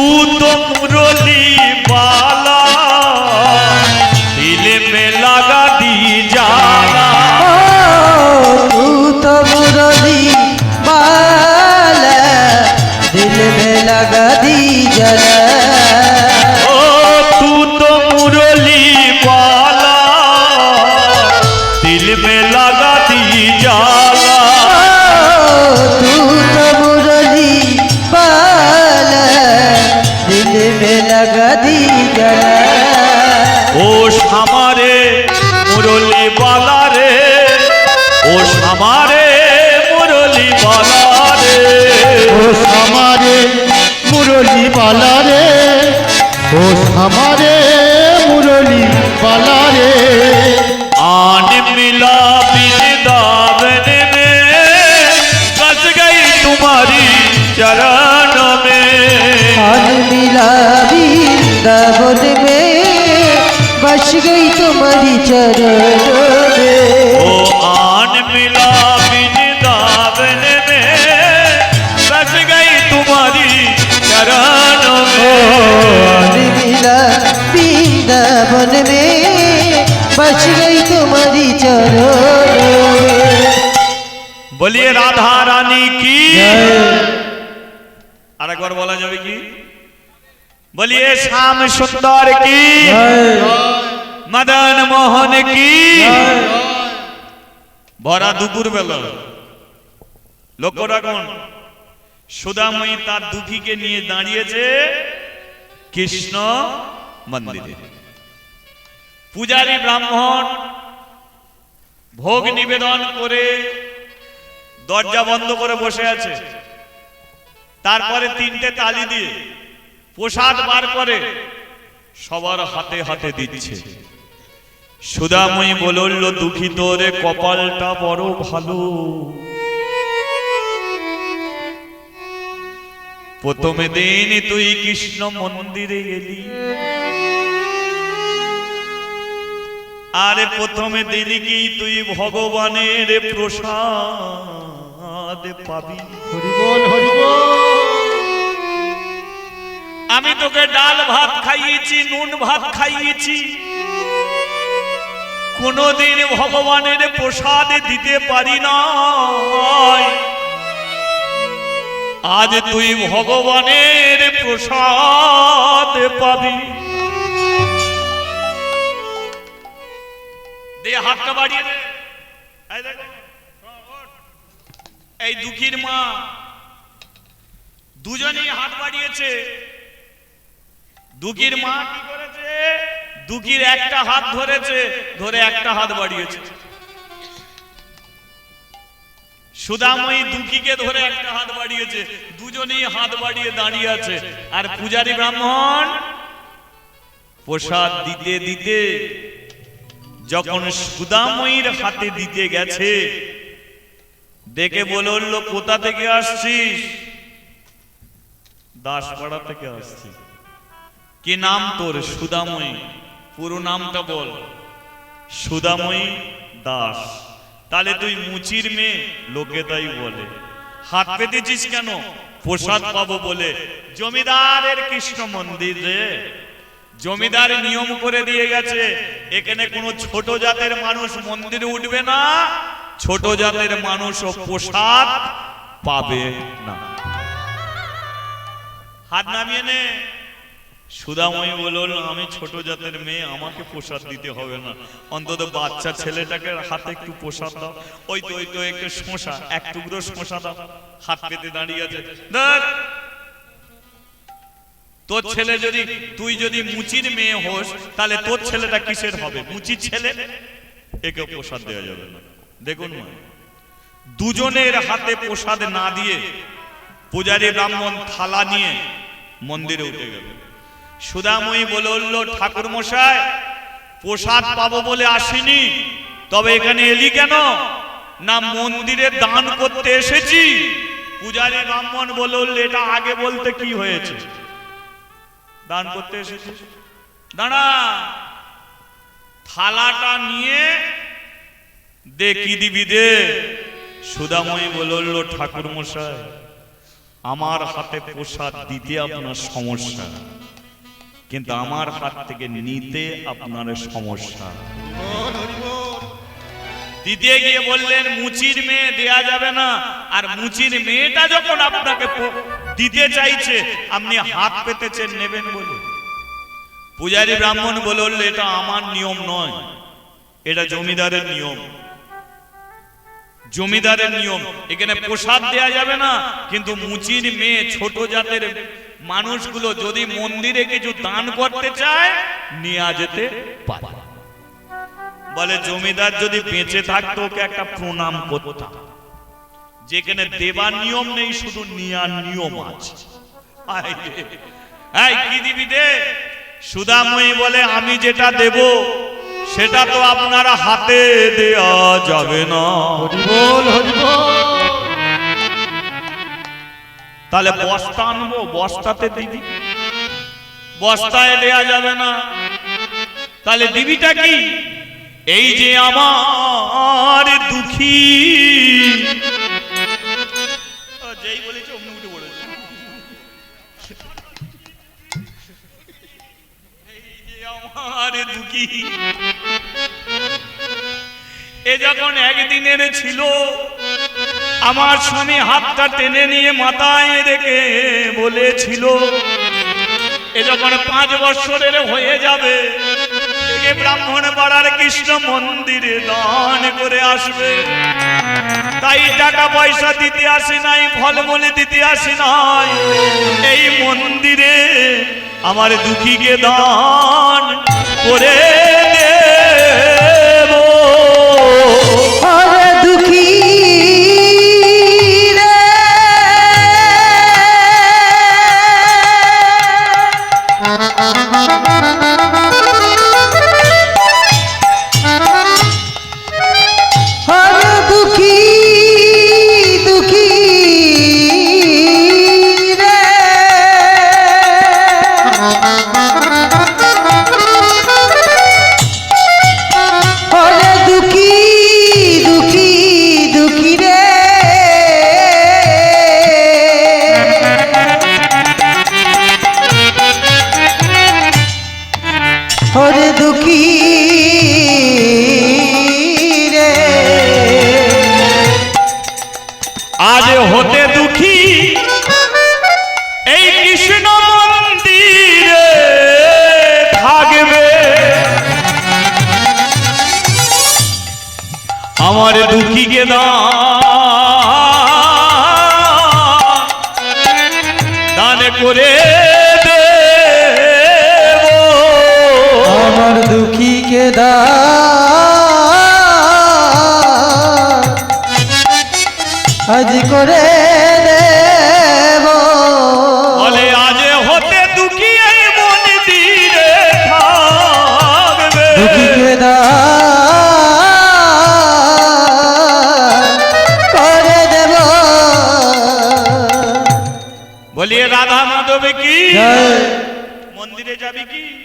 तू तो हमारे मुरली वाला रे आन मिला दावन में बस गई तुम्हारी चरण में। आन मिला दावन में बस गई तुम्हारी चरण में। ओ आन मिला दावन में बस गई तुम्हारी चरण में। বৃন্দাবন মে বস গই তোমারি চলো বলিয়ে রাধা রানী কি আরেকবার বলা যাবে কি বলিয়ে শ্যাম সুন্দর কি মদন মোহন কি ভরা দুপুর বেলা লোকরা কোন সুদাময়ী তার দুঃখীকে নিয়ে দাঁড়িয়েছে কৃষ্ণ মন্দিরে। পূজারী ব্রাহ্মণ ভোগ নিবেদন করে দরজা বন্ধ করে বসে আছে। তারপরে তিনটে তালি দিয়ে প্রসাদ বার করে সবার হাতে হাতে দিচ্ছে। সুদাময়ী বলল, দুঃখিত রে, কপালটা বড় ভালো। প্রথমে দিন তুই কৃষ্ণ মন্দিরে এলি। আরে প্রথমে দিন কি তুই ভগবানের প্রসাদ পাবি? আমি তোকে ডাল ভাত খাইয়েছি নুন ভাত খাইয়েছি। কোনদিন ভগবানের প্রসাদ দিতে পারি না আজ তুই ভগবানের প্রসাদ পাবি। হাতটা বাড়িয়ে এই দেখো, দুঃখীর মা দুজনেই হাত বাড়িয়েছে। দুঃখীর মা কি করেছে? দুঃখীর একটা হাত ধরেছে ধরে একটা হাত বাড়িয়েছে। সুদাময়ী দুঃখীকে ধরে একটা হাত বাড়িয়েছে, দুজনেই হাত বাড়িয়ে দাঁড়িয়ে আছে। আর পূজারী ব্রাহ্মণ প্রসাদ দিতে দিতে যখন সুদাময়ীর হাতে দিতে গেছে দেখে বলল কোথা থেকে আসছিস? দাসপাড়া থেকে আসছি। কি নাম তোর সুদাময়ী? পুরো নামটা বল। সুদাময়ী দাস। তাহলে তুই মুচির মেয়ে, লোকে তাই বলে। হাত পেতেছিস কেন? প্রসাদ পাবো বলে। জমিদারের কৃষ্ণ মন্দির জমিদার নিয়ম করে দিয়ে গেছে, এখানে কোনো ছোট জাতের মানুষ মন্দিরে উঠবে না, ছোট জাতের মানুষও প্রসাদ পাবে না। হাত নামিয়ে নে। সুদাময়ী বলল, আমি ছোট জাতের মেয়ে, আমাকে প্রসাদ দিতে হবে না। অন্তত বাচ্চা ছেলেটাকে হাতে একটু প্রসাদ দাও। ওই তো ওই তো, একটু শোষা এক টুকরো শোষা দাও। হাত পেতে দাঁড়িয়ে আছে। তোর ছেলে যদি, তুই যদি মুচির মেয়ে হোস, তাহলে তোর ছেলেটা কিসের হবে? মুচির ছেলে? একে প্রসাদ দেওয়া যাবে না। দেখুন দুজনের হাতে প্রসাদ না দিয়ে পূজারী ব্রাহ্মণ থালা নিয়ে মন্দিরে উঠে গেল। সুদাময়ী বলল ঠাকুর মশাই প্রসাদ পাবো বলে আসিনি। তবে এখানে এলি কেন? না মন্দিরে দান করতে এসেছি? পূজারী ব্রাহ্মণ বলে বলল এটা আগে বলতে কি হয়েছে? দান করতে এসেছি। দাঁড়া, থালাটা নিয়ে দে, কি দিবি দে? সুদাময়ী বলল ঠাকুর মশাই আমার হাতে প্রসাদ দিতে আপনার সমস্যা কিন্তু আমার হাত থেকে নিতে আপনার সমস্যা। দিতে গিয়ে বললেন মুচির মেয়ে দেয়া যাবে না। আর মুচির মেয়েটা যখন আপনাকে দিতে চাইছে আপনি হাত পেতেছেন নেবেন বলে। পূজারী ব্রাহ্মণ বলল এটা আমার নিয়ম নয়। এটা জমিদারের নিয়ম। জমিদারের নিয়ম। এখানে প্রসাদ দেয়া যাবে না কিন্তু মুচির মেয়ে ছোট জাতের মানুষগুলো যদি মন্দিরে কিছু দান করতে চায়, নিয়ে যেতে পারে। বলে, জমিদার যদি বেঁচে থাকতো, ওকে একটা প্রণাম করতাম। যেখানে দেবার নিয়ম নেই, শুধু নিয়ার নিয়ম আছে। এই কি দিবি সুদাময়ী বলে, আমি যেটা দেব, সেটা তো আপনারা হাতে দেয়া যাবে না। তাহলে বস্তা আনব, বস্তাতে দিবি। বস্তায় দেয়া যাবে না। তাহলে দিবিটা কি? এই যে আমার দুঃখী। যেই বলেছে এই যে আমার দুঃখী। এ যখন একদিনের ছিল আমার স্বামী হাতটা টেনে নিয়ে মাথায় রেখে বলেছিল, এ যখন পাঁচ বছরের হয়ে যাবে ব্রাহ্মণ পাড়ার কৃষ্ণ মন্দিরে দান করে আসবে। তাই টাকা পয়সা দিতে আসি নাই, ফলমূল দিতে আসি নাই। এই মন্দিরে আমার দুঃখীকে দান করে দেব বলিয়ে রাধা মাধব কি? মন্দিরে যাবি কি?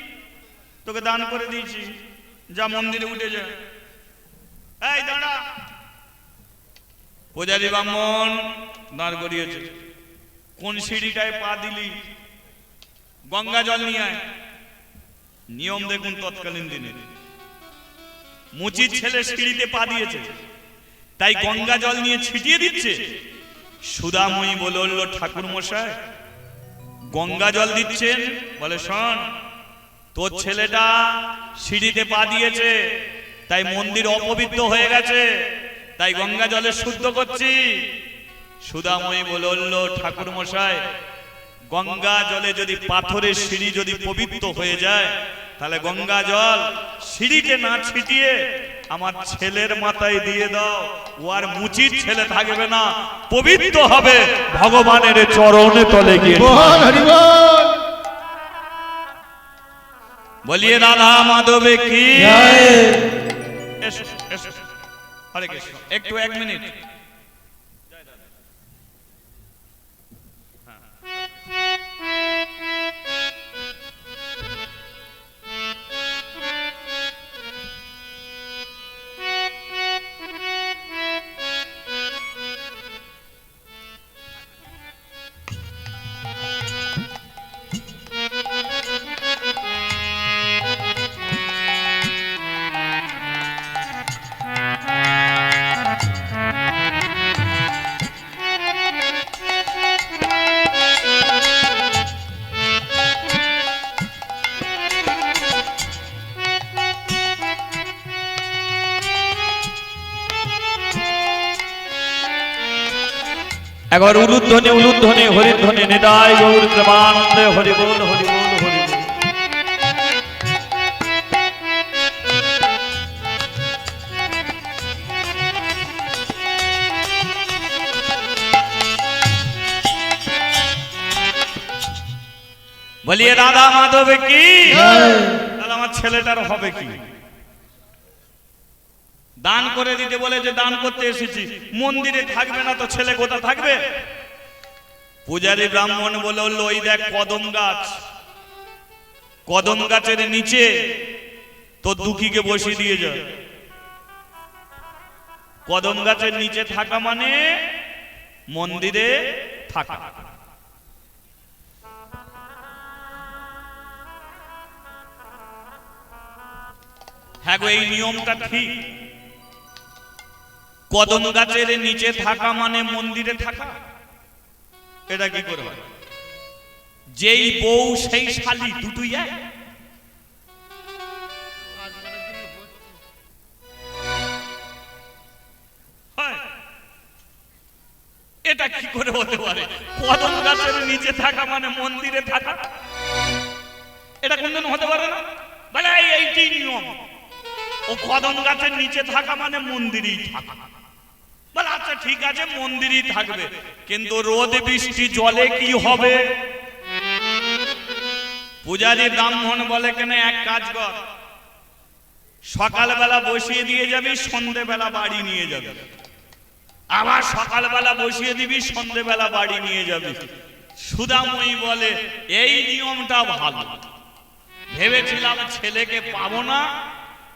তোকে দান করে দিয়েছি। যা মন্দিরে উঠে যা। এই দাঁড়া। পূজারি ব্রাহ্মণ দাঁড় করিয়েছে। কোন সিঁড়িটায় পা দিলি? গঙ্গা জল নিয়ে আয়। নিয়ম দেখুন তৎকালীন দিনে। মুচির ছেলে সিঁড়িতে পা দিয়েছে। তাই গঙ্গা জল নিয়ে ছিটিয়ে দিচ্ছে। সুদাময়ী বলে উঠল ঠাকুর মশাই গঙ্গা জল দিচ্ছেন? বলে, শোন, তোর ছেলেটা সিঁড়িতে পা দিয়েছে, তাই মন্দির অপবিত্র হয়ে গেছে, তাই গঙ্গা জলে শুদ্ধ করছি। সুদাময়ী বলে উঠল ঠাকুর মশাই গঙ্গা জলে যদি পাথরের সিঁড়ি যদি পবিত্র হয়ে যায় তাহলে গঙ্গা জল সিঁড়িতে না ছিটিয়ে আমার ছেলের মাথায় দিয়ে দাও। ও আর মুচির ছেলে থাকবে না পবিত্র হবে ভগবানের চরণে তলে গিয়ে। বল বলিয়ে রাধা মাধবে কি? একটু এক মিনিট। একবার উলুধ্বনি উলুধ্বনি হরিধ্বনি নিদায় গৌর প্রেমানন্দে হরি বল হরি বল হরি বলিয়ে রাধা মাধব কি? তাহলে আমার ছেলেটার হবে কি? দান করে দিতে বলে যে দান করতে এসেছি। মন্দিরে থাকবে না তো ছেলে কোথা থাকবে? পূজারী ব্রাহ্মণ বলে ওই দেখ কদম গাছ। কদম গাছের নিচে তো দুঃখীকে বসিয়ে দিয়ে যায় কদম গাছের নিচে থাকা মানে মন্দিরে থাকা। হ্যাঁ গো, এই নিয়মটা ঠিক। কদম গাছের নিচে থাকা মানে মন্দিরে থাকা। এটা কি করে হয়? যেই বউ, সেই শালি দুটোই এটা কি করে হতে পারে? কদম গাছের নিচে থাকা মানে মন্দিরে থাকা। এটা কোনদিন হতে পারে না? বলে এইটি নিয়ম। ও কদম গাছের নিচে থাকা মানে মন্দিরেই থাকা। ঠিক আছে, মন্দিরই থাকবে। কিন্তু রোদ বৃষ্টি, জলে কি হবে? পূজারী ব্রাহ্মণ বলে, কেন এক কাজ কর। সকালবেলা বসিয়ে দিয়ে যাবি, সন্ধেবেলা বাড়ি নিয়ে যাবে। আবার সকালবেলা বসিয়ে দিবি, সন্ধেবেলা বাড়ি নিয়ে যাবি। সুদাময়ী বলে, এই নিয়মটা ভালো। ভেবেছিলাম ছেলেকে পাবো না,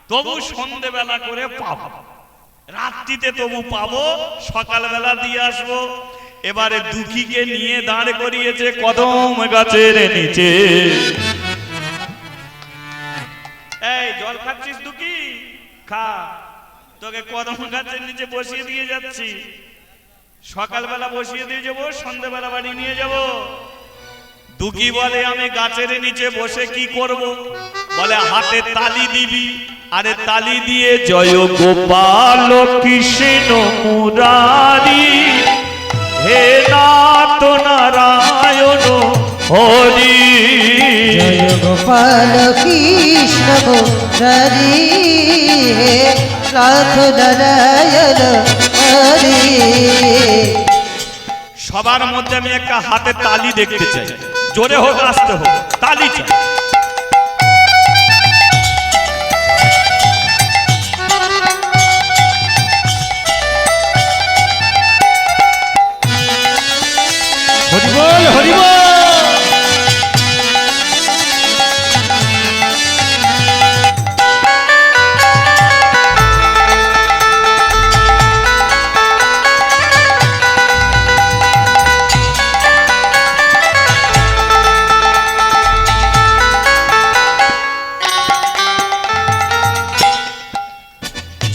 তবু সন্ধেবেলা করে পাবো। রাত্রিতে তবু পাবো, সকালবেলা দিয়ে আসব। এবারে দুঃখীকে নিয়ে দাঁড় করিয়েছে কদম গাছের নিচে। এই, জল খাচ্ছিস দুঃখী? খা, তোকে কদম গাছের নিচে বসিয়ে দিয়ে যাচ্ছি। সকালবেলা বসিয়ে দিয়ে যাব সন্ধ্যেবেলা বাড়ি নিয়ে যাব। দুঃখী বলে, আমি গাছের নিচে বসে কি করব? বলে, হাতে তালি দিবি। আরে তালি দিয়ে জয় গোপাল কৃষ্ণ মুরারি। হে নাথ নারায়ণ হরি। জয় গোপাল কৃষ্ণ মুরারি। হে নাথ নারায়ণ হরি। সবার মধ্যে আমি একটা হাতে তালি দেখতে চাই। জোরে হোক আসতে হোক তালি চাই। হরিবল হরিবল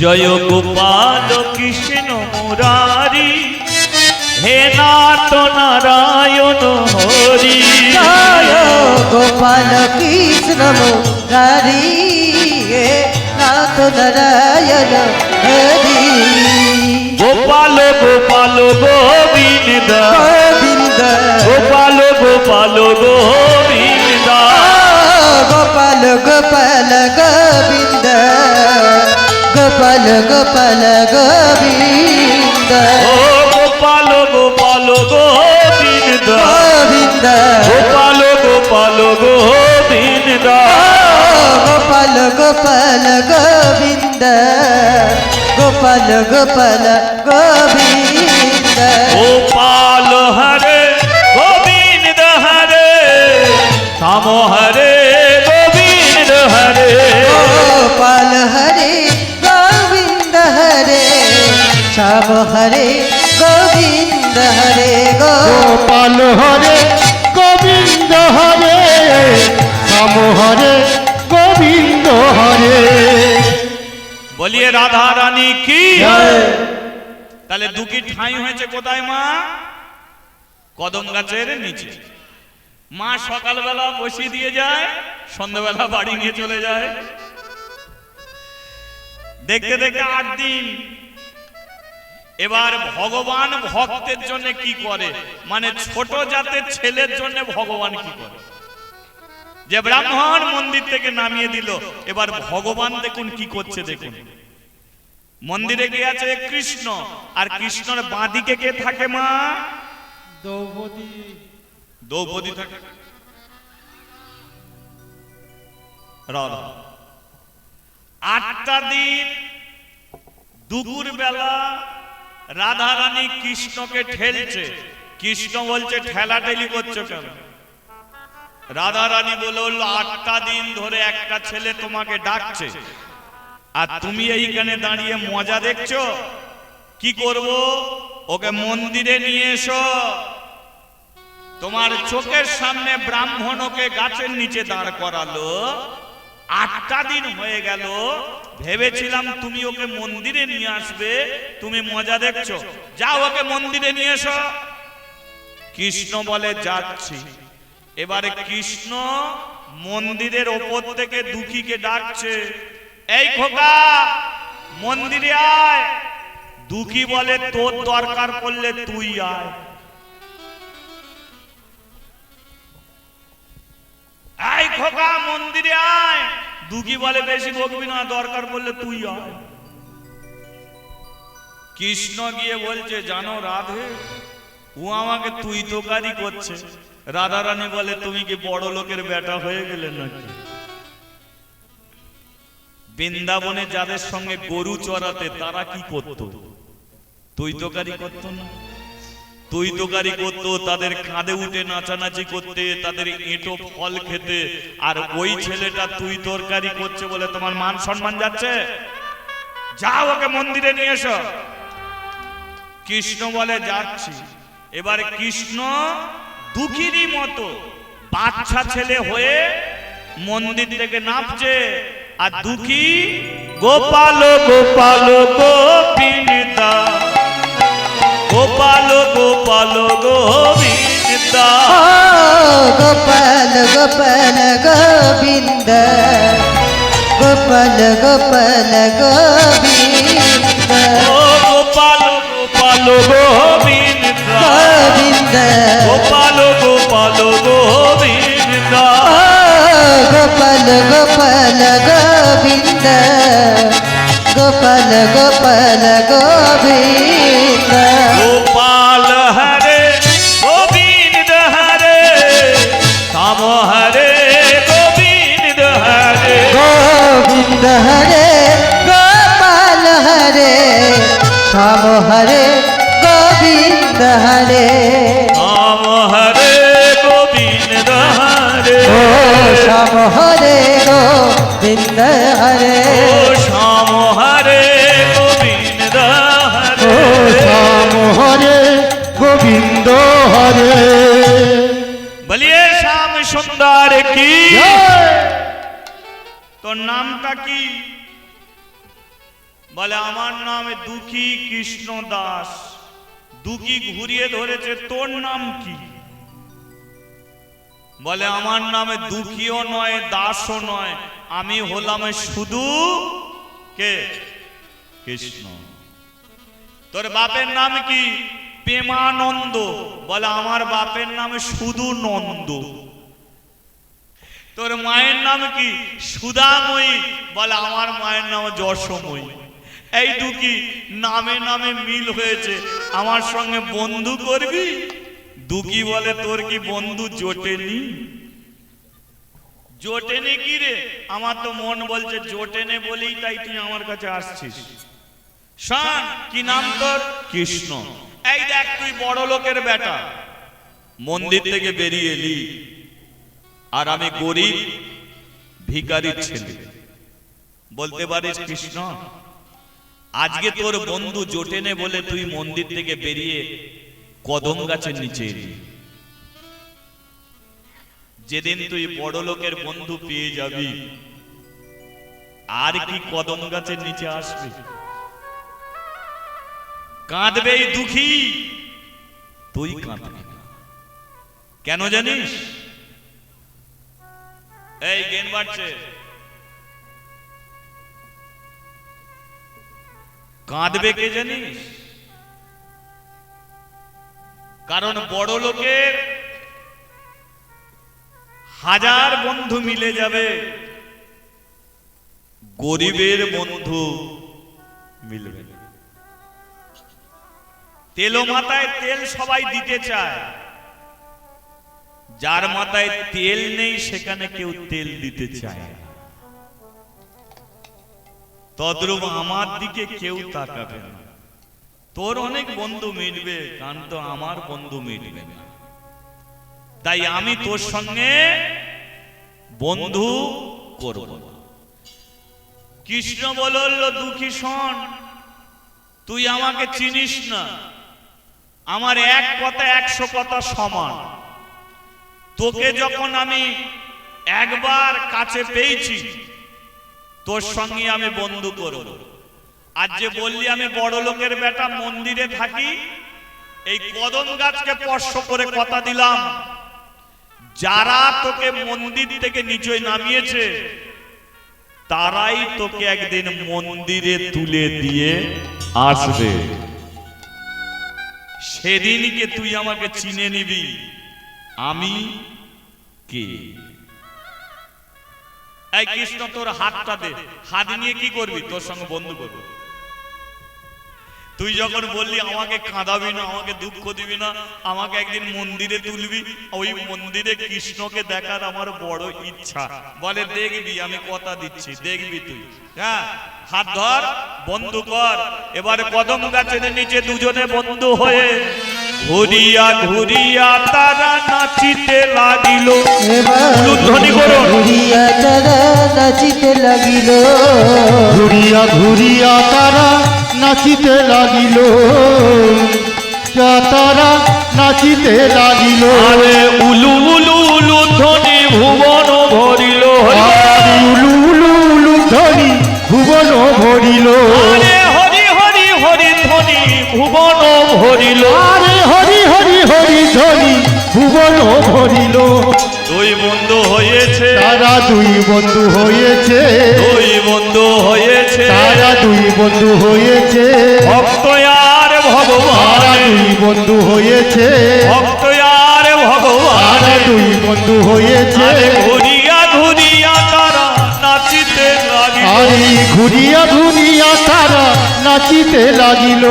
জয় গোপাল কৃষ্ণ মুরারি নাথ নারায়ণ হরি। গোপাল কৃষ্ণ মুরারি হে নাথ নারায়ণ হরি। গোপাল গোপাল গোবিন্দ। গোবিন্দ। গোপাল গোপাল গোবিন্দ। গোপাল গোপাল গোবিন্দ। গোপাল গোপাল গোবিন্দ। গোবিন্দ গোপাল গোপাল গোবিন্দ। গোপাল গোপাল গোবিন্দ। গোপাল গোপাল গোবিন্দ। গোপাল হরে গোবিন্দ হরে শ্যাম হরে গোবিন্দ হরে। গোপাল হরে গোবিন্দ হরে শ্যাম হরে গোবিন্দ। হরে গো। গোপাল হরে গোবিন্দ হরে রাম হরে গোবিন্দ হরে। বলিয়ে রাধা রানী কি? তাহলে দুটি ঠাঁই হয়েছে কোথায় মা? কদম গাছের নিচে। মা সকালবেলা বসিয়ে দিয়ে যায় সন্ধ্যাবেলা বাড়ি নিয়ে চলে যায়। দেখতে দেখতে আট দিন এবার ভগবান ভক্তের জন্য কি করে? মানে ছোট জাতের ছেলের জন্য ভগবান কি করে? যে ব্রাহ্মণ মন্দির থেকে নামিয়ে দিল এবার ভগবান দেখুন কি করছে দেখুন। মন্দিরে গিয়ে আছে? কৃষ্ণ। আর কৃষ্ণর বাঁদিকে কে থাকে মা? দ্রৌপদী। দ্রৌপদী থাকে। রাধা। আটটা দিন দুপুর বেলা রাধা রানী কৃষ্ণকে ঠেলছে। কৃষ্ণ বলছে, ঠেলাঠেলি করছ কেন? রাধা রানী বলল আটটা দিন ধরে একটা ছেলে তোমাকে ডাকছে। আর তুমি এইখানে দাঁড়িয়ে মজা দেখছ? কি করব? ওকে মন্দিরে নিয়ে এসো। তোমার চোখের সামনে ব্রাহ্মণ ওকে গাছের নিচে দাঁড় করালো। আটটা দিন হয়ে গেল। ভেবেছিলাম তুমি ওকে মন্দিরে নিয়ে আসবে। তুমি মজা দেখছ। যাও ওকে মন্দিরে নিয়ে এসো। কৃষ্ণ বলে, যাচ্ছি। এবারে কৃষ্ণ মন্দিরের ওপর থেকে দুঃখীকে ডাকছে, এই খোকা, মন্দিরে আয়। দুঃখী বলে, তোর দরকার পড়লে তুই আয়। আয় খোকা, মন্দিরে আয়। দুঃখী বলে, বেশি বকবি না, দরকার পড়লে তুই আয়। কৃষ্ণ গিয়ে বলছে, জানো রাধে, ও আমাকে তুই তোকারি করছে। রাধা রানী বলে, তুমি কি বড় লোকের বেটা হয়ে গেলে নাকি? বৃন্দাবনে যাদের সঙ্গে গরু চড়াতে তারা কি করত? তুই তোকারি করতো না? তুই তোকারি করতো, তাদের কাঁধে উঠে নাচানাচি করতে, তাদের এঁটো ফল খেতে, আর ওই ছেলেটা তুই তরকারি করছে বলে তোমার মান সম্মান যাচ্ছে? যাও ওকে মন্দিরে নিয়ে এসো। কৃষ্ণ বলে, যাচ্ছি। এবার কৃষ্ণ দুঃখিনী মতো বাচ্চা ছেলে হয়ে মন্দির থেকে নামছে, আর দুঃখী গোপাল গোপাল গোপিতা গোপাল গোপাল গোবিন্দা ও গোপাল গোপাল গোবিন্দ গোপাল গোপাল গোবিন্দ ও গোপাল গোপাল গোবিন্দা গোবিন্দ গোপাল গোপাল গোবিন্দা ও গোপাল গোপাল গোবিন্দ গোপাল গোবিন্দ গোপাল হরে গোবিন্দ হরে কাম হরে গোবিন্দ হরে গোবিন্দ হরে গোপাল হরে শ্যাম হরে গোবিন্দ হরে কাম হরে গোবিন্দ হরে ও শ্যাম হরে গোবিন্দ হরে ও গোবিন্দ হরে বলিয়ে শ্যাম সুন্দর কি? তোর নামটা কি? বলে আমার নাম দুঃখী কৃষ্ণ দাস। দুঃখী ঘুরিয়ে ধরেছে তোর নাম কি? বলে আমার নামে দুঃখীও নয় দাসও নয়। আমি হলাম শুধু কে? কৃষ্ণ। তোর বাপের নাম কি? প্রেমানন্দ। বলে, আমার বাপের নাম শুধু নন্দ। তোর মায়ের নাম কি? সুধাময়ী। বলে, আমার মায়ের নাম যশোময়ী। এই দুকি নামে নামে মিল হয়েছে। আমার সঙ্গে বন্ধু করবি? দুকি বলে, তোর কি বন্ধু জোটেনি? জোটেনি কি রে? আমার তো মন বলছে, জোটেনে বলেই তাই তুই আমার কাছে আসছিস। শান, কি নাম তোর? কৃষ্ণ। এই দেখ তুই বড় লোকের বেটা। মন্দির থেকে বেরিয়ে এলি। আর আমি গরিব, ভিকারির ছেলে। বলতে পারিস কৃষ্ণ, আজকে তোর বন্ধু জোটেনে বলে তুই মন্দির থেকে বেরিয়ে কদম গাছের নিচে এলি। যেদিন তুই বড় লোকের বন্ধু পেয়ে যাবি, আর কি কদম গাছের নিচে আসবি? কাঁদবে এই দুঃখী। তুই কাঁদবি। কেন জানিস? এই গেন বাড়ছে। কাঁদবে কে জানিস? কারণ বড় লোকের হাজার বন্ধু মিলে যাবে। গরিবের বন্ধু মিলবে না। তেলো মাথায় তেল সবাই দিতে চায় যার মাথায় তেল নেই, সেখানে কেউ তেল দিতে চায়। তদ্রূপ আমার দিকে কেউ তাকাবে না তোর অনেক বন্ধু মিটবে, কারণ তো আমার বন্ধু মিটবে না তাই আমি তোর সঙ্গে বন্ধু করব। কৃষ্ণ বলল দুঃখী শোন, তুই আমাকে চিনিস না আমার এক কথা, একশো কথা সমান। তোকে যখন আমি একবার কাছে পেয়েছি, তোর সঙ্গে আমি বন্ধু করব। আর যে বললি, আমি বড় লোকের বেটা মন্দিরে থাকি, এই কদম গাছকে স্পর্শ করে কথা দিলাম। যারা তোকে মন্দির থেকে নিচে নামিয়েছে, তারাই তোকে একদিন মন্দিরে তুলে দিয়ে আসবে। সেদিনকে তুই আমাকে চিনে নিবি। আমি কে? এই কৃষ্ণ, তোর হাতটা দে। হাত নিয়ে কি করবি? তোর সঙ্গে বন্ধু করবি। তুই যখন বললি আমাকে কাঁদাবি না আমাকে দুঃখ দিবি না আমাকে একদিন মন্দিরে তুলবি ওই মন্দিরে কৃষ্ণকে দেখার আমার বড় ইচ্ছা। বলে দেখবি আমি কথা দিচ্ছি দেখবি তুই। হ্যাঁ হাত ধর বন্ধু কর। এবার কদম গাছের নিচে দুজনে বন্ধু হয়ে ঘুরিয়া ঘুরিয়া তারা নাচিতে লাগিল। ঘুরিয়া তারা নাচিতে লাগিল। ঘুরিয়া ঘুরিয়া তারা নাচিতে লাগিল। তারা নাচিতে লাগিল। আরে উলু উলু উলু ধ্বনি ভুবন ভরিল। উলু উলু উলু ধ্বনি ভুবন ভরিল। আরে হরি হরি হরি ধ্বনি ভুবন ভরিল। আরে হরি হরি হরি ধ্বনি ভুবন ভরিল। দুই বন্ধু হয়েছে। তারা দুই বন্ধু হয়েছে। দুই বন্ধু হয়েছে। তারা দুই বন্ধু হয়েছে। বন্ধু হয়েছে। ভক্ত আর ভগবান। দুই বন্ধু হয়েছে। ঘুরিয়া ঘুরিয়া তারা নাচিতে লাগিল। আরে ঘুরিয়া ঘুরিয়া তারা নাচিতে লাগিল।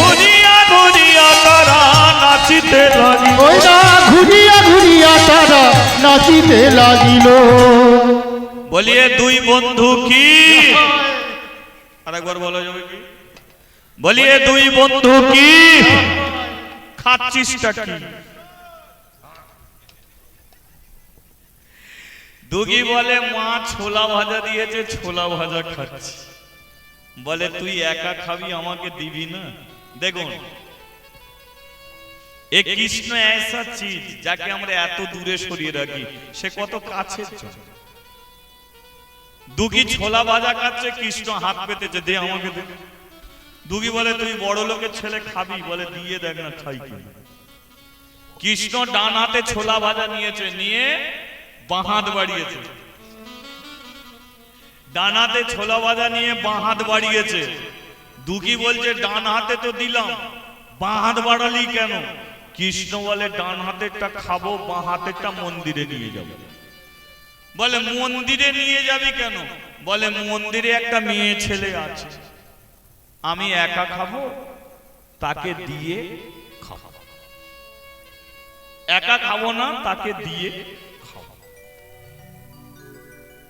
ঘুরিয়া ঘুরিয়া তারা নাচিতে লাগিল। ওই না ঘুরিয়া ঘুরিয়া তারা নাচিতে লাগিল। বলিয়ে দুই বন্ধু কি? আরেকবার বলা যাবে কি? বলিয়ে দুই বন্ধু কি? খাচ্ছিসটা কি? দুগি বলে, মা, ছোলা ভাজা দিয়েছে, ছোলা ভাজা খাচ্ছি। বলে, তুই একা খাবি, আমাকে দিবি না? দেখুন, এ কৃষ্ণ এসা চিজ, যাকে আমরা এত দূরে সরিয়ে রাখি, সে কত কাছে দুগি ছোলা ভাজা খাচ্ছে, কৃষ্ণ হাত পেতেছে, দে, আমাকে দে। দুগি বলে তুই বড় লোকের ছেলে খাবি। বলে, দিয়ে দেখ না খাই কি। কৃষ্ণ ডান হাতে ছোলা ভাজা নিয়েছে, নিয়ে বাঁ হাত বাড়িয়েছে। ডান হাতে ছোলা ভাজা নিয়ে বাঁ হাত বাড়িয়েছে। দুগি বলছে, ডান হাতে তো দিলাম, বাঁ হাত বাড়ালি কেন? কৃষ্ণ বলে, ডান হাতেরটা খাব, বাঁ হাতেরটা মন্দিরে নিয়ে যাব। বলে, মন্দিরে নিয়ে যাবি কেন? বলে, মন্দিরে একটা মেয়ে ছেলে আছে। আমি একা খাব? তাকে দিয়ে খাব। একা খাব না তাকে দিয়ে খাব।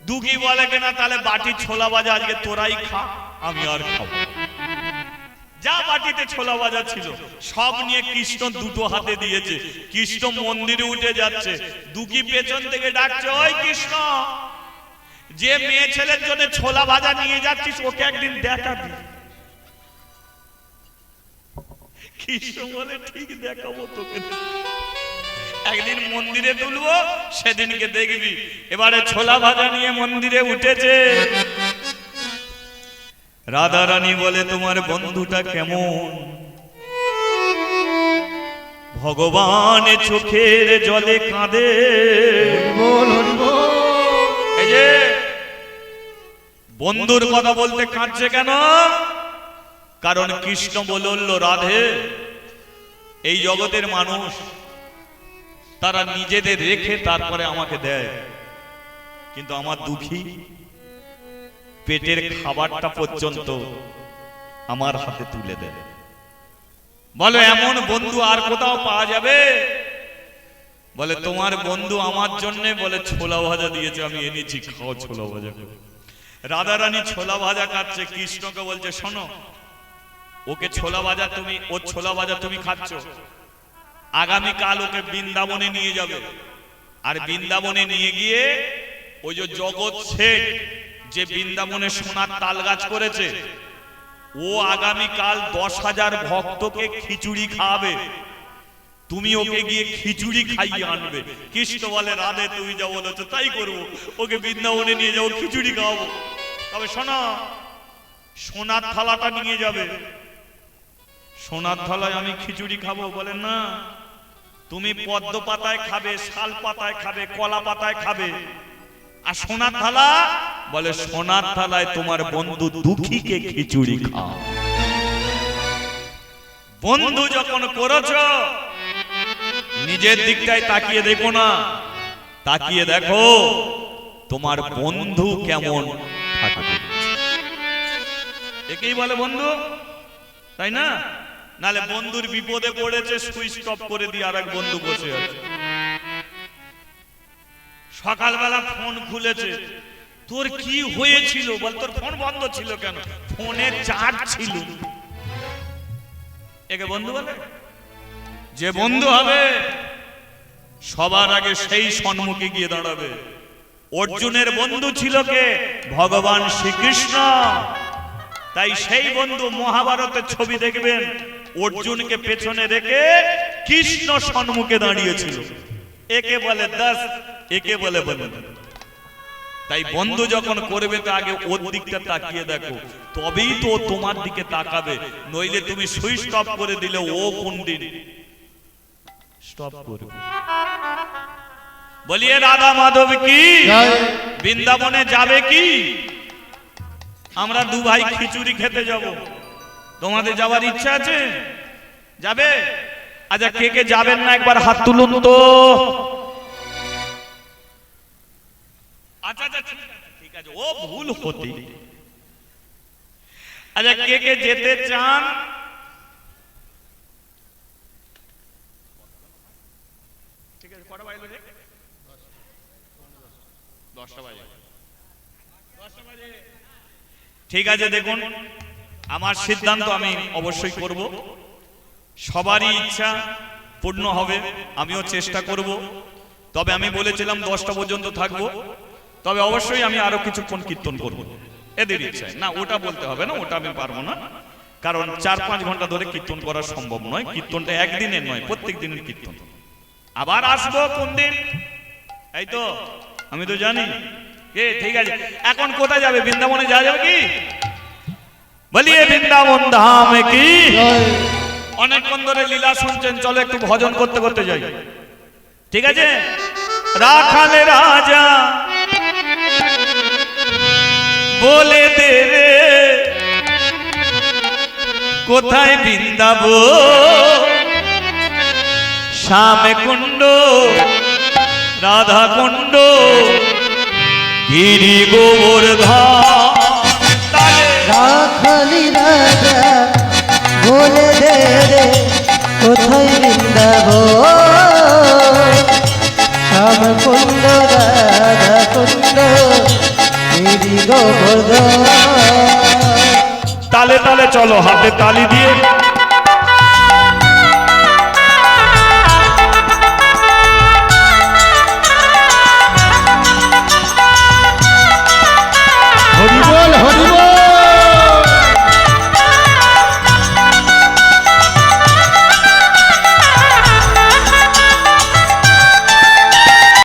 দুগি বলে কিনা তাহলে বাটি ছোলা বাজা আজকে তোরাই খা আমি আর খাব যা বাটিতে ছোলা ভাজা ছিল সব নিয়ে কৃষ্ণ দুটো হাতে দিয়েছে কৃষ্ণ মন্দিরে উঠে যাচ্ছে। দুকি পেছন থেকে ডাকছে ওই কৃষ্ণ যে মেয়ে ছেলের জন্য ছোলা ভাজা নিয়ে যাচ্ছিস ওকে একদিন দেখাবি কৃষ্ণ বলে ঠিক দেখাবো তোকে? একদিন মন্দিরে তুলবো সেদিনকে দেখবি। এবারে ছোলা ভাজা নিয়ে মন্দিরে উঠেছে। রাধা রানী বলে তোমার বন্ধুটা কেমন? ভগবান চোখের জলে কাঁদে। বন্ধুর কথা বলতে কাঁদছে কেন? কারণ কৃষ্ণ বলল, রাধে, এই জগতের মানুষ, তারা নিজেদের রেখে তারপরে আমাকে দেয়। কিন্তু আমার দুঃখী পেটের খাবারটা পর্যন্ত আমার হাতে তুলে দেয়। বলো, এমন বন্ধু আর কোথাও পাওয়া যাবে? বলে, তোমার বন্ধু আমার জন্য? বলে, ছোলা ভাজা দিয়েছে, আমি এনেছি, খাও ছোলা ভাজা রাধা রানী ছোলা ভাজা খাচ্ছে কৃষ্ণকে বলছে, শোনো ওকে ছোলা ভাজা তুমি, ও ছোলা বাজার তুমি খাচ্ছ। আগামীকাল ওকে বৃন্দাবনে নিয়ে যাবে। আর বৃন্দাবনে নিয়ে গিয়ে ওই যে জগৎ শেঠ যে বৃন্দাবনে সোনার তাল গাছ করেছে, ও আগামীকাল দশ হাজার ভক্তকে খিচুড়ি খাওয়াবে। তুমি ওকে গিয়ে খিচুড়ি খাইয়ে আনবে। কৃষ্ণ বলে, রাধে, তুমি যা বলেছ তাই করব। ওকে বৃন্দাবনে নিয়ে যাব, খিচুড়ি খাওয়াবো। তবে শোনা, সোনার থালাটা নিয়ে যাবে। সোনার থালায় আমি খিচুড়ি খাব বলে না। তুমি পদ্ম পাতায় খাবে, শাল পাতায় খাবে, কলা পাতায় খাবে। আর সোনার থালা? বলে, সোনার থালায় তোমার বন্ধু দুঃখীকে খিচুড়ি খাও। বন্ধু যখন করেছ, নিজের দিকটায় তাকিয়ে দেখো না। তাকিয়ে দেখো, তোমার বন্ধু কেমন একেই বলে বন্ধু, তাই না? নালে বন্ধুর বিপদে পড়েছে, সুইচ অফ করে দিয়ে আর এক বন্ধু বসে আছে। সকালবেলা ফোন খুলেছে, তোর কি হয়েছিল? বল, তোর ফোন বন্ধ ছিল কেন? ফোনে চার্জ ছিল। একে বন্ধু বলে? যে বন্ধু হবে, সবার আগে সেই সম্মুখে গিয়ে দাঁড়াবে। অর্জুনের বন্ধু ছিল কে? ভগবান শ্রীকৃষ্ণ। তাই সেই বন্ধু মহাভারতের ছবি দেখবেন। অর্জুনকে পেছনে রেখে কৃষ্ণ সম্মুখে দাঁড়িয়েছিল। একে বলে দাস একে বলে বন্ধু। তাই বন্ধু যখন করবে তো আগে ওর দিকটা তাকিয়ে দেখো। তবেই তো তোমার দিকে তাকাবে। নইলে তুমি সুইচ স্টপ করে দিলে ও কোন দিন স্টপ করবে। বলিয়ে রাধা মাধব কি? বৃন্দাবনে যাবে কি? আমরা দু ভাই খিচুড়ি খেতে যাব। তোমাদের যাওয়ার ইচ্ছা আছে? যাবে? আচ্ছা কে কে যাবেন না একবার হাত তুলুন তো? আচ্ছা আচ্ছা ঠিক আছে, ও ভুল হতে। আচ্ছা কে কে যেতে চান? ঠিক আছে কটা বাজলো রে? দশটা বাজে। ঠিক আছে দেখুন। আমার সিদ্ধান্ত আমি অবশ্যই করব। সবারই ইচ্ছা পূর্ণ হবে আমিও চেষ্টা করব। তবে আমি বলেছিলাম দশটা পর্যন্ত থাকব। তবে অবশ্যই আমি আরও কিছুক্ষণ কীর্তন করব। এদের ইচ্ছায় না ওটা বলতে হবে না ওটা আমি পারব না। কারণ চার পাঁচ ঘণ্টা ধরে কীর্তন করা সম্ভব নয়। কীর্তনটা একদিনের নয় প্রত্যেক দিনের কীর্তন। আবার আসব কোন দিন? এই তো। আমি তো জানি। এ ঠিক আছে। এখন কোথায় যাবে? বৃন্দাবনে যাওয়া যাবে কি? বলিয়ে বৃন্দাবন ধাম কি? অনেকক্ষণ ধরে লীলা শুনছেন চলো একটু ভজন করতে করতে যাই। ঠিক আছে? রাখালে রাজা বলে দে রে কোথায় বৃন্দাব শ্যামে কুণ্ড রাধা কুণ্ড গিরি গোবর্ধন। তালে রাখালি রাজা বলে দে রে কোথায় বৃন্দাব শ্যাম কুণ্ড রাধা কুণ্ড তালে তালে চলো হাতে তালি দিয়ে